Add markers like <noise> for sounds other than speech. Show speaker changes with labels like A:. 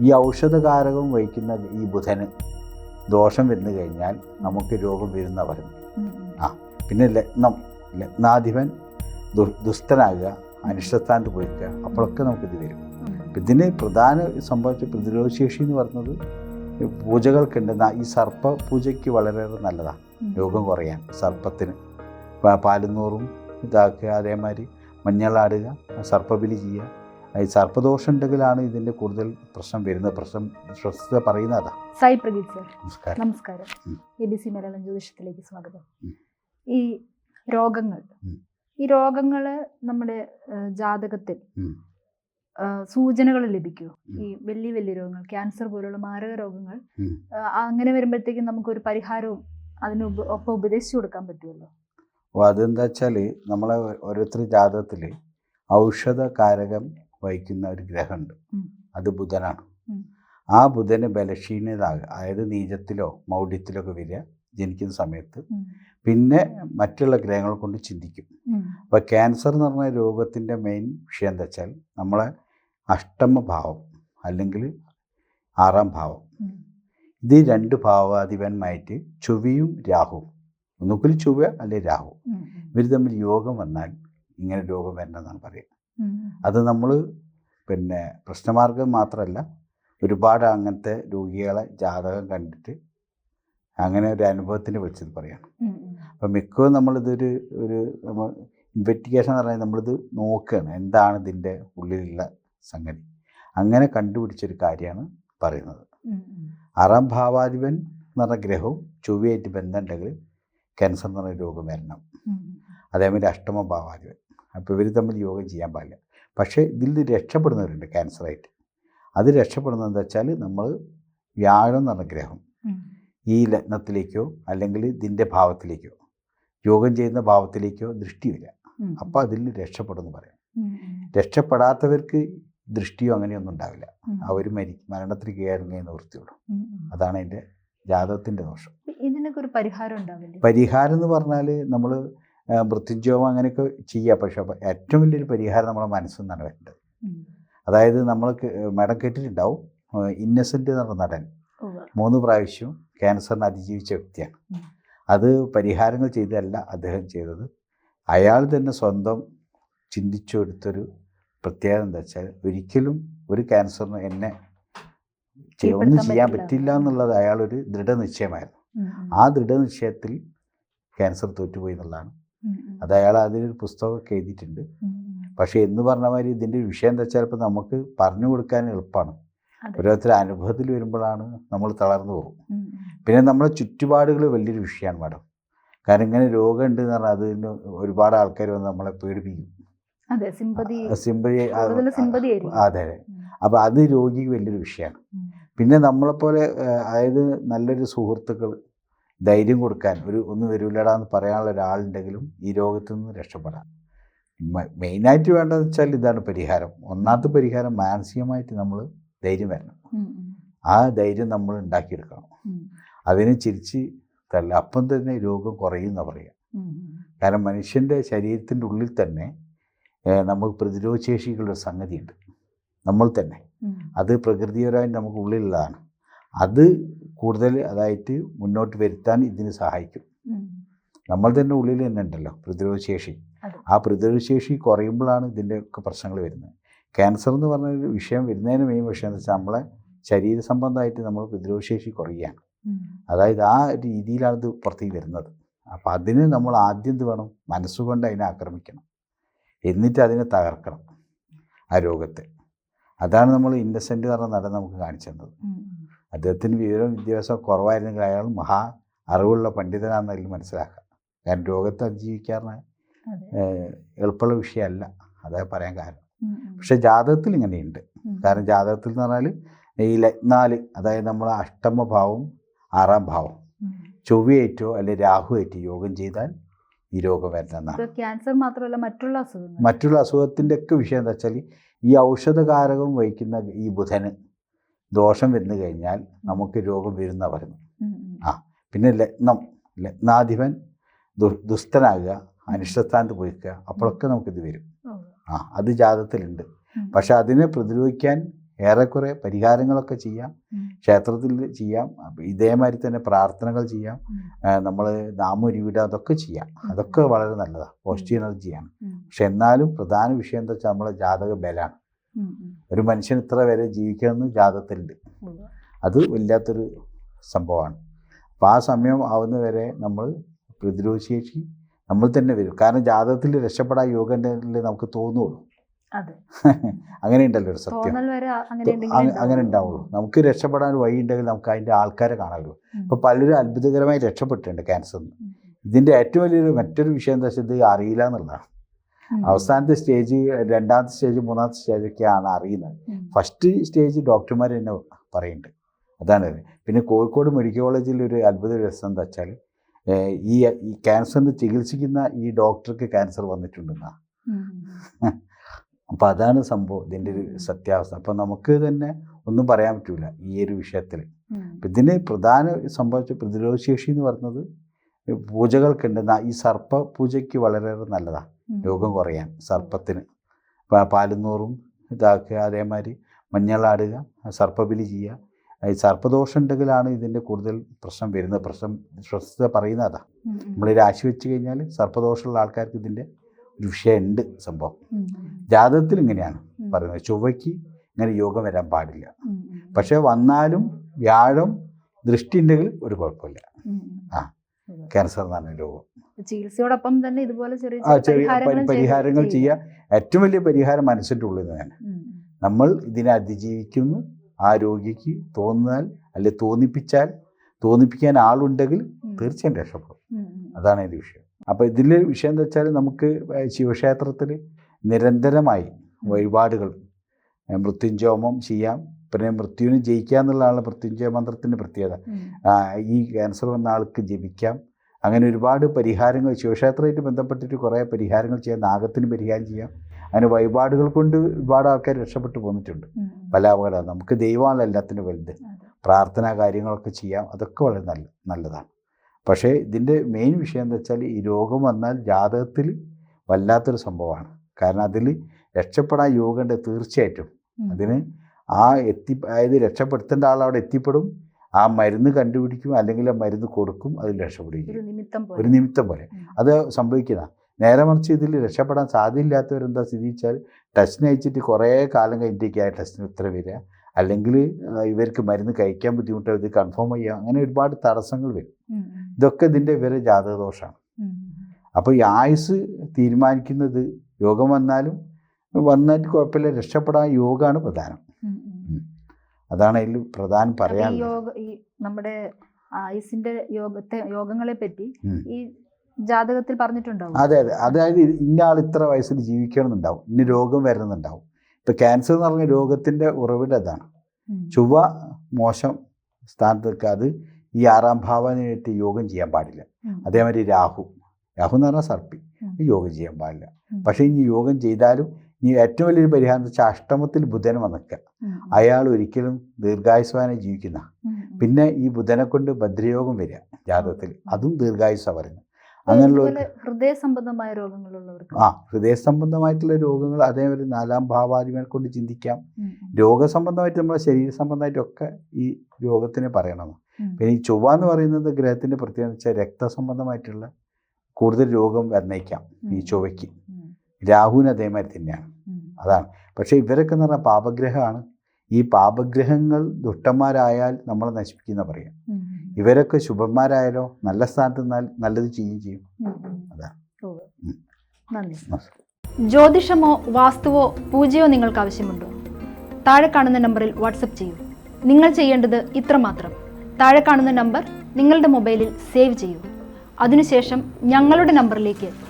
A: ഈ ഔഷധകാരകം വഹിക്കുന്ന ഈ ബുധന് ദോഷം വന്നു കഴിഞ്ഞാൽ നമുക്ക് രോഗം വരുന്ന പറയുന്നു
B: ഉം, ഉം.
A: ആ പിന്നെ ലഗ്നം ലഗ്നാധിപൻ ദു ദുഷ്ടനാകുക അനിഷ്ടസ്ഥാനത്ത് പോയിക്കുക അപ്പോഴൊക്കെ നമുക്കിത് വരും. ഇതിന് പ്രധാന സംഭവിച്ച പ്രതിരോധശേഷി എന്ന് പറയുന്നത് പൂജകൾക്കുണ്ട്. ഈ സർപ്പ പൂജയ്ക്ക് വളരെയേറെ നല്ലതാണ് രോഗം കുറയാൻ സർപ്പത്തിന്. പാലുന്നൂറും ഇതാക്കുക അതേമാതിരി മഞ്ഞളാടുക സർപ്പബലി ചെയ്യുക ഈ സർപ്പദോഷം ഉണ്ടെങ്കിലാണ് ഇതിന്റെ കൂടുതൽ പ്രശ്നം വരുന്നത്. പ്രശ്നം സ്വസ്ഥത പറയുന്നത്
B: സായി പ്രദീപ് സർ
A: നമസ്കാരം.
B: നമസ്കാരം. എ ബി സി മലയാളം ജ്യോതിഷത്തിലേക്ക് സ്വാഗതം. ഈ രോഗങ്ങൾ ഈ രോഗങ്ങൾ നമ്മുടെ ജാതകത്തിൽ സൂചനകൾ ലഭിക്കുമോ ഈ വലിയ വലിയ രോഗങ്ങൾ ക്യാൻസർ പോലുള്ള മാരക രോഗങ്ങൾ അങ്ങനെ വരുമ്പോഴത്തേക്കും നമുക്കൊരു പരിഹാരവും അതിന് ഒപ്പം ഉപദേശിച്ചു കൊടുക്കാൻ പറ്റുമല്ലോ?
A: അപ്പോൾ അതെന്താ വെച്ചാൽ നമ്മളെ ഓരോരുത്തർ ജാതകത്തിൽ ഔഷധകാരകം വഹിക്കുന്ന ഒരു ഗ്രഹമുണ്ട്. അത് ബുധനാണ്. ആ ബുധന് ബലക്ഷീണതാകുക അതായത് നീചത്തിലോ മൗഢ്യത്തിലോ ഒക്കെ വരിക ജനിക്കുന്ന സമയത്ത് പിന്നെ മറ്റുള്ള ഗ്രഹങ്ങൾ കൊണ്ട് ചിന്തിക്കും. അപ്പോൾ ക്യാൻസർ എന്ന് പറഞ്ഞ രോഗത്തിന്റെ മെയിൻ വിഷയം എന്താ വെച്ചാൽ നമ്മളെ അഷ്ടമ ഭാവം അല്ലെങ്കിൽ ആറാം ഭാവം. ഇത് രണ്ട് ഭാവാധിപന്മായിട്ട് ചൊവ്വയും രാഹുവും. ഒന്നുകിൽ ചൊവ്വ അല്ലെങ്കിൽ രാഹു. ഇവർ തമ്മിൽ യോഗം വന്നാൽ ഇങ്ങനെ രോഗം വരണമെന്നാണ് പറയുക.
B: ഉം.
A: അത് നമ്മൾ പിന്നെ പ്രശ്നമാർഗം മാത്രമല്ല ഒരുപാട് അങ്ങനത്തെ രോഗികളെ ജാതകം കണ്ടിട്ട് അങ്ങനെ ഒരു അനുഭവത്തിന് വിളിച്ചത് പറയാണ്. അപ്പം മിക്കവും നമ്മളിതൊരു ഒരു നമ്മൾ ഇൻവെസ്റ്റിഗേഷൻ എന്ന് പറഞ്ഞാൽ നമ്മളിത് നോക്കുകയാണ് എന്താണ് ഇതിന്റെ ഉള്ളിലുള്ള സംഗതി. അങ്ങനെ കണ്ടുപിടിച്ചൊരു കാര്യമാണ് പറയുന്നത്. ആറാം ഭാവാധിപൻ എന്ന് പറഞ്ഞ ഗ്രഹവും ചൊവ്വയായിട്ട് ബന്ധമുണ്ടെങ്കിൽ ക്യാൻസർ എന്ന് പറഞ്ഞ രോഗം വരണം. അതേമാതിരി അഷ്ടമ ഭാവാധിപൻ അപ്പോൾ ഇവർ തമ്മിൽ യോഗം ചെയ്യാൻ പാടില്ല. പക്ഷേ ഇതിൽ നിന്ന് രക്ഷപ്പെടുന്നവരുണ്ട് ക്യാൻസറായിട്ട്. അത് രക്ഷപ്പെടുന്നത് എന്താ വെച്ചാൽ നമ്മൾ വ്യാഴം എന്ന് പറഞ്ഞ ഗ്രഹം ഈ ലഗ്നത്തിലേക്കോ അല്ലെങ്കിൽ ഇതിന്റെ ഭാവത്തിലേക്കോ യോഗം ചെയ്യുന്ന ഭാവത്തിലേക്കോ ദൃഷ്ടി വരിക. അപ്പോൾ അതിൽ രക്ഷപ്പെടുമെന്ന് പറയാം. രക്ഷപ്പെടാത്തവർക്ക് ദൃഷ്ടിയോ അങ്ങനെയൊന്നും ഉണ്ടാവില്ല. അവർ മരി മരണത്തിന് കീഴടങ്ങിയ നിവൃത്തിയുള്ളൂ. അതാണ് അതിന്റെ ജാതകത്തിന്റെ ദോഷം.
B: ഇതിനൊക്കെ ഒരു പരിഹാരം ഉണ്ടാവില്ല?
A: പരിഹാരം എന്ന് പറഞ്ഞാൽ നമ്മൾ മൃത്യുഞ്ജോമം അങ്ങനെയൊക്കെ ചെയ്യുക പക്ഷേ ഏറ്റവും വലിയൊരു പരിഹാരം നമ്മുടെ മനസ്സിൽ നിന്നാണ് വരേണ്ടത് അതായത് നമ്മൾ മേഡം കേട്ടിട്ടുണ്ടാവും ഇന്നസെന്റ് എന്ന് പറഞ്ഞ നടൻ മൂന്ന് പ്രാവശ്യം ക്യാൻസറിനെ അതിജീവിച്ച വ്യക്തിയാണ്. അത് പരിഹാരങ്ങൾ ചെയ്തതല്ല അദ്ദേഹം ചെയ്തത് അയാൾ തന്നെ സ്വന്തം ചിന്തിച്ചെടുത്തൊരു പ്രത്യേകത എന്താ വെച്ചാൽ ഒരിക്കലും ഒരു ക്യാൻസറിന് എന്നെ ഒന്നും ചെയ്യാൻ
B: പറ്റില്ല.
A: എന്നുള്ളത് അയാളൊരു ദൃഢനിശ്ചയമായിരുന്നു. ആ ദൃഢനിശ്ചയത്തിൽ ക്യാൻസർ തോറ്റുപോയി എന്നുള്ളതാണ്. അത് അയാൾ അതിനൊരു പുസ്തകമൊക്കെ എഴുതിയിട്ടുണ്ട്. പക്ഷേ എന്ന് പറഞ്ഞ മാതിരി ഇതിന്റെ വിഷയം എന്താ വെച്ചാൽ ഇപ്പം നമുക്ക് പറഞ്ഞു കൊടുക്കാൻ എളുപ്പമാണ്. ഓരോരുത്തരുടെ അനുഭവത്തിൽ വരുമ്പോഴാണ് നമ്മൾ തളർന്നു പോകും. പിന്നെ നമ്മുടെ ചുറ്റുപാടുകൾ വലിയൊരു വിഷയമാണ് മാഡം. കാരണം ഇങ്ങനെ രോഗം ഉണ്ട് എന്ന് പറഞ്ഞാൽ അതിന് ഒരുപാട് ആൾക്കാർ വന്ന് നമ്മളെ പേടിപ്പിക്കും.
B: അതെ സിമ്പതി
A: അതെ അതെ. അപ്പോൾ അത് രോഗിക്ക് വലിയൊരു വിഷയമാണ്. പിന്നെ നമ്മളെപ്പോലെ അതായത് നല്ലൊരു സുഹൃത്തുക്കൾ ധൈര്യം കൊടുക്കാൻ ഒരു ഒന്നും വരൂലടാ എന്ന് പറയാനുള്ള ഒരാളുണ്ടെങ്കിലും ഈ രോഗത്തിൽ നിന്ന് രക്ഷപ്പെടാം. മെയിനായിട്ട് വേണ്ടതെന്ന് വെച്ചാൽ ഇതാണ് പരിഹാരം. ഒന്നാമത്തെ പരിഹാരം മാനസികമായിട്ട് നമ്മൾ ധൈര്യം വരണം.
B: ആ
A: ധൈര്യം നമ്മൾ ഉണ്ടാക്കിയെടുക്കണം. അതിനെ ചിരിച്ച് തല്ല. അപ്പം തന്നെ രോഗം കുറയും എന്നാണ് പറയുക. കാരണം മനുഷ്യന്റെ ശരീരത്തിന്റെ ഉള്ളിൽ തന്നെ നമുക്ക് പ്രതിരോധശേഷികളുടെ ഒരു സംഗതിയുണ്ട്. നമ്മൾ തന്നെ. അത് പ്രകൃതിപരമായി നമുക്ക് ഉള്ളിലുള്ളതാണ്. അത് കൂടുതൽ അതായിട്ട് മുന്നോട്ട് വരുത്താൻ ഇതിന് സഹായിക്കും. നമ്മൾ തന്നെ ഉള്ളിൽ തന്നെ ഉണ്ടല്ലോ പ്രതിരോധശേഷി. ആ പ്രതിരോധശേഷി കുറയുമ്പോഴാണ് ഇതിന്റെ ഒക്കെ പ്രശ്നങ്ങൾ വരുന്നത്. ക്യാൻസർ എന്ന് പറഞ്ഞ ഒരു വിഷയം വരുന്നതിന് മെയിൻ വിഷയം എന്ന് വെച്ചാൽ നമ്മളെ ശരീര സംബന്ധമായിട്ട് നമ്മൾ പ്രതിരോധശേഷി കുറയുകയാണ്. അതായത് ആ രീതിയിലാണ് ഇത് പുറത്തേക്ക് വരുന്നത്. അപ്പോൾ അതിന് നമ്മൾ ആദ്യം എന്ത് വേണം? മനസ്സുകൊണ്ട് അതിനെ ആക്രമിക്കണം. എന്നിട്ട് അതിനെ തകർക്കണം ആ രോഗത്തെ. അതാണ് നമ്മൾ ഇന്നസെന്റ് എന്ന് പറഞ്ഞ നടൻ നമുക്ക് കാണിച്ചു തന്നത്. അദ്ദേഹത്തിന് വിവരം വിദ്യാഭ്യാസം കുറവായിരുന്നെങ്കിൽ അയാൾ മഹാ അറിവുള്ള പണ്ഡിതനാണെന്നതിൽ മനസ്സിലാക്കാം. കാരണം രോഗത്തെ അതിജീവിക്കാറിന് എളുപ്പമുള്ള വിഷയമല്ല. അതാ പറയാൻ കാരണം. പക്ഷെ ജാതകത്തിൽ ഇങ്ങനെയുണ്ട്. കാരണം ജാതകത്തിൽ എന്ന് പറഞ്ഞാൽ ഈ ലഗ്നാൽ അതായത് നമ്മൾ അഷ്ടമ ഭാവം ആറാം ഭാവം. ചൊവ്വയേറ്റോ രാഹു രാഹുവേറ്റോ യോഗം ചെയ്താൽ ഈ രോഗം
B: വരുന്ന ക്യാൻസർ മാത്രമല്ല മറ്റുള്ള അസുഖങ്ങൾ.
A: മറ്റുള്ള അസുഖത്തിന്റെ ഒക്കെ വിഷയം എന്താ വെച്ചാൽ ഈ ഔഷധകാരകം വഹിക്കുന്ന ഈ ബുധന് ദോഷം വന്നു കഴിഞ്ഞാൽ നമുക്ക് രോഗം വരുന്ന
B: പറഞ്ഞു.
A: ആ. പിന്നെ ലഗ്നം ലഗ്നാധിപൻ ദു ദുഷ്ടനാകുക അനിഷ്ടസ്ഥാനത്ത് പോയിക്കുക അപ്പോഴൊക്കെ നമുക്കിത് വരും. ആ അത്
B: ജാതത്തിലുണ്ട്.
A: പക്ഷെ അതിനെ പ്രതിരോധിക്കാൻ ഏറെക്കുറെ പരിഹാരങ്ങളൊക്കെ ചെയ്യാം ക്ഷേത്രത്തിൽ ചെയ്യാം ഇതേമാതിരി തന്നെ പ്രാർത്ഥനകൾ ചെയ്യാം. നമ്മൾ നാമൊരുവിടുക അതൊക്കെ ചെയ്യാം അതൊക്കെ വളരെ നല്ലതാണ് പോസിറ്റീവ് എനർജിയാണ്. പക്ഷെ എന്നാലും പ്രധാന വിഷയം എന്താ വെച്ചാൽ നമ്മളെ ജാതക.
B: ഉം.
A: ഒരു മനുഷ്യൻ ഇത്ര വരെ ജീവിക്കാമെന്ന്
B: ജാതത്തിലുണ്ട്
A: അത് വല്ലാത്തൊരു സംഭവമാണ്. അപ്പോൾ ആ സമയം ആവുന്ന വരെ നമ്മൾ പ്രതിരോധശേഷി നമ്മൾ തന്നെ വരും. കാരണം ജാതകത്തിൽ രക്ഷപ്പെടാൻ യോഗ ഉണ്ടെങ്കിലേ നമുക്ക് തോന്നുള്ളൂ. <laughs> അങ്ങനെ ഉണ്ടല്ലോ ഒരു സത്യം.
B: അങ്ങനെ ഉണ്ടാവുള്ളൂ.
A: നമുക്ക് രക്ഷപ്പെടാൻ വഴി ഉണ്ടെങ്കിൽ നമുക്ക് അതിന്റെ ആൾക്കാരെ കാണാമല്ലോ. ഇപ്പം പലരും അത്ഭുതകരമായി രക്ഷപ്പെട്ടിട്ടുണ്ട് ക്യാൻസറിൽ നിന്ന് ഇതിന്റെ ഏറ്റവും വലിയൊരു മറ്റൊരു വിഷയം എന്താ വെച്ചാൽ ഇത് അറിയില്ല എന്നുള്ളതാണ്. അവസാനത്തെ സ്റ്റേജ് രണ്ടാമത്തെ സ്റ്റേജ് മൂന്നാമത്തെ സ്റ്റേജൊക്കെയാണ് അറിയുന്നത്. ഫസ്റ്റ് സ്റ്റേജ് ഡോക്ടർമാർ തന്നെ പറയുന്നുണ്ട് അതാണ്. പിന്നെ കോഴിക്കോട് മെഡിക്കൽ കോളേജിൽ ഒരു അത്ഭുത രസം എന്താ വെച്ചാൽ ഈ ഈ ക്യാൻസറിന് ചികിത്സിക്കുന്ന ഈ ഡോക്ടർക്ക് ക്യാൻസർ വന്നിട്ടുണ്ടെന്നാ. അപ്പോൾ അതാണ് സംഭവം ഇതിന്റെ ഒരു സത്യാവസ്ഥ അപ്പം നമുക്ക് തന്നെ ഒന്നും പറയാൻ പറ്റില്ല ഈ ഒരു വിഷയത്തിൽ. അപ്പം ഇതിന് പ്രധാന സംഭവിച്ച പ്രതിരോധശേഷി എന്ന് പറയുന്നത് പൂജകൾക്കുണ്ട് ഈ സർപ്പ പൂജയ്ക്ക് വളരെയേറെ നല്ലതാണ്. രോഗം കുറയാൻ സർപ്പത്തിന്. പാലുന്നോറും ഇതാക്കുക അതേമാതിരി മഞ്ഞളാടുക സർപ്പബലി ചെയ്യുക. ഈ സർപ്പദോഷം ഉണ്ടെങ്കിലാണ് ഇതിന്റെ കൂടുതൽ പ്രശ്നം വരുന്നത്. പ്രശ്നം പ്രശ്നത്തെ പറയുന്ന അതാ. നമ്മൾ രാശി വെച്ച് കഴിഞ്ഞാൽ സർപ്പദോഷമുള്ള ആൾക്കാർക്ക് ഇതിന്റെ ഒരു വിഷയമുണ്ട് സംഭവം. ജാതകത്തിൽ ഇങ്ങനെയാണ് പറയുന്നത്. ചൊവ്വയ്ക്ക് ഇങ്ങനെ യോഗം വരാൻ പാടില്ല. പക്ഷേ വന്നാലും വ്യാഴം ദൃഷ്ടി ഉണ്ടെങ്കിൽ ഒരു കുഴപ്പമില്ല. ആ. ക്യാൻസർ എന്ന് പറഞ്ഞ രോഗം.
B: ചികിത്സയോടൊപ്പം തന്നെ ഇതുപോലെ ചെറിയ
A: പരിഹാരങ്ങൾ
B: ചെയ്യുക.
A: ഏറ്റവും വലിയ പരിഹാരം മനസ്സിന്റെ ഉള്ളിൽ തന്നെയാണ് തന്നെ നമ്മൾ ഇതിനെ അതിജീവിക്കുന്നു ആ രോഗിക്ക് തോന്നിയാൽ അല്ലെ തോന്നിപ്പിച്ചാൽ തോന്നിപ്പിക്കാൻ ആളുണ്ടെങ്കിൽ. തീർച്ചയായും രക്ഷപ്പെടും. അതാണ് അതിന്റെ വിഷയം അപ്പോൾ ഇതിലെ വിഷയം എന്താ വെച്ചാൽ നമുക്ക് ശിവക്ഷേത്രത്തിൽ നിരന്തരമായി വഴിപാടുകൾ മൃത്യുഞ്ജോമം ചെയ്യാം പിന്നെ മൃത്യുവിനെ ജയിക്കുക എന്നുള്ളതാണ് മൃത്യുഞ്ജയ മന്ത്രത്തിന്റെ പ്രത്യേകത. ഈ ക്യാൻസർ വന്ന ആൾക്ക് ജപിക്കാം അങ്ങനെ ഒരുപാട് പരിഹാരങ്ങൾ ശിവക്ഷേത്രമായിട്ട് ബന്ധപ്പെട്ടിട്ട് കുറേ പരിഹാരങ്ങൾ ചെയ്യാം. നാഗത്തിന് പരിഹാരം ചെയ്യാം. അങ്ങനെ വഴിപാടുകൾ കൊണ്ട് ഒരുപാട് ആൾക്കാർ രക്ഷപ്പെട്ടു പോന്നിട്ടുണ്ട്. പല അപകടം നമുക്ക് ദൈവമാണ് എല്ലാത്തിനും വലുത്. പ്രാർത്ഥനാ കാര്യങ്ങളൊക്കെ ചെയ്യാം. അതൊക്കെ വളരെ നല്ല നല്ലതാണ്. പക്ഷേ ഇതിന്റെ മെയിൻ വിഷയം എന്താ വെച്ചാൽ ഈ രോഗം വന്നാൽ ജാതകത്തിൽ വല്ലാത്തൊരു സംഭവമാണ്. കാരണം അതിൽ രക്ഷപ്പെടാൻ യോഗമുണ്ട് തീർച്ചയായിട്ടും. അതിന് ആ എത്തി അതായത് രക്ഷപ്പെടുത്തേണ്ട ആൾ അവിടെ എത്തിപ്പെടും. ആ മരുന്ന് കണ്ടുപിടിക്കും അല്ലെങ്കിൽ ആ മരുന്ന് കൊടുക്കും അതിൽ രക്ഷപ്പെടുകയും
B: ഒരു നിമിത്തം പോലെ.
A: അത് സംഭവിക്കുന്ന നേരെ മറിച്ച് ഇതിൽ രക്ഷപ്പെടാൻ സാധ്യതയില്ലാത്തവരെന്താ സ്ഥിതി വെച്ചാൽ ടെസ്റ്റിന് അയച്ചിട്ട് കുറേ കാലം കഴിഞ്ഞിട്ടേക്ക് ആ ടെസ്റ്റിന് ഉത്തരം വരിക. അല്ലെങ്കിൽ ഇവർക്ക് മരുന്ന് കഴിക്കാൻ ബുദ്ധിമുട്ട് ഇത് കൺഫേം ചെയ്യുക. അങ്ങനെ ഒരുപാട് തടസ്സങ്ങൾ വരും. ഇതൊക്കെ ഇതിന്റെ ഇവരെ ജാതകദോഷമാണ്. അപ്പോൾ ഈ ആയുസ് തീരുമാനിക്കുന്നത് യോഗം വന്നാലും വന്നിട്ട് കുഴപ്പമില്ല. രക്ഷപ്പെടാൻ യോഗമാണ് പ്രധാനം. അതാണ് അതിൽ പ്രധാനം
B: പറയാൻ
A: പറയാനുള്ളത്.
B: യോഗ ഈ നമ്മുടെ ആയുസിന്റെ യോഗത്തെ യോഗങ്ങളെ പറ്റി ഈ ജാതകത്തിൽ പറഞ്ഞിട്ടുണ്ടാവും.
A: അതെ അതെ. അതായത് ഇന്ന ആൾ ഇത്ര വയസ്സിൽ ജീവിക്കണം എന്നുണ്ടാവും ഇന്ന രോഗം വരുന്നുണ്ടാവും. ഇപ്പം ക്യാൻസർ എന്ന് പറഞ്ഞ രോഗത്തിന്റെ ഉറവിടം അതാണ്. ചൊവ്വ മോശം സ്ഥാനത്ത് നിൽക്കാതെ ഈ ആറാം ഭാവനായിട്ട് യോഗം ചെയ്യാൻ പാടില്ല. അതേമാതിരി രാഹു. രാഹു എന്ന് പറഞ്ഞാൽ സർപ്പി. യോഗം ചെയ്യാൻ പാടില്ല. പക്ഷേ ഇനി യോഗം ചെയ്താലും ഇനി ഏറ്റവും വലിയൊരു പരിഹാരം വെച്ചാൽ അഷ്ടമത്തിൽ ബുധൻ വന്നിക്കുക അയാൾ ഒരിക്കലും ദീർഘായുസ്വാനെ ജീവിക്കുന്ന. പിന്നെ ഈ ബുധനെ കൊണ്ട് ഭദ്രയോഗം വരിക ജാതകത്തിൽ. അതും ദീർഘായുസ പറയുന്നത്. അങ്ങനെയുള്ള
B: ഹൃദയ സംബന്ധമായ രോഗങ്ങളുള്ളവർക്ക്.
A: ആ ഹൃദയ സംബന്ധമായിട്ടുള്ള രോഗങ്ങൾ അതേപോലെ നാലാം ഭാവാധിപനെ കൊണ്ട് ചിന്തിക്കാം. രോഗസംബന്ധമായിട്ട് നമ്മുടെ ശരീര സംബന്ധമായിട്ടൊക്കെ ഈ രോഗത്തിനെ പറയണം. പിന്നെ ഈ ചൊവ്വ എന്ന് പറയുന്നത് ഗ്രഹത്തിന്റെ പ്രത്യേകത രക്ത വെച്ചാൽ രക്തസംബന്ധമായിട്ടുള്ള കൂടുതൽ രോഗം വർണയിക്കാം ഈ. ചൊവ്വയ്ക്ക്. രാഹുവിന് അതേമാതിരി തന്നെയാണ്. അതാണ്. പക്ഷേ ഇവരൊക്കെ എന്ന് പറഞ്ഞാൽ പാപഗ്രഹമാണ്. ഈ പാപഗ്രഹങ്ങൾ ദുഷ്ടന്മാരായാൽ നമ്മളെ നശിപ്പിക്കുന്ന പറയാം. ഇവരൊക്കെ ശുഭന്മാരായാലോ നല്ല സ്ഥാനത്ത് നിന്നാൽ നല്ലത് ചെയ്യുകയും ചെയ്യും.
B: ഉം.
A: അതാണ്.
B: ജ്യോതിഷമോ വാസ്തുവോ പൂജയോ നിങ്ങൾക്ക് ആവശ്യമുണ്ടോ? താഴെ കാണുന്ന നമ്പറിൽ വാട്സപ്പ് ചെയ്യൂ. നിങ്ങൾ ചെയ്യേണ്ടത് ഇത്രമാത്രം താഴെ കാണുന്ന നമ്പർ നിങ്ങളുടെ മൊബൈലിൽ സേവ് ചെയ്യൂ. അതിനുശേഷം ഞങ്ങളുടെ നമ്പറിലേക്ക്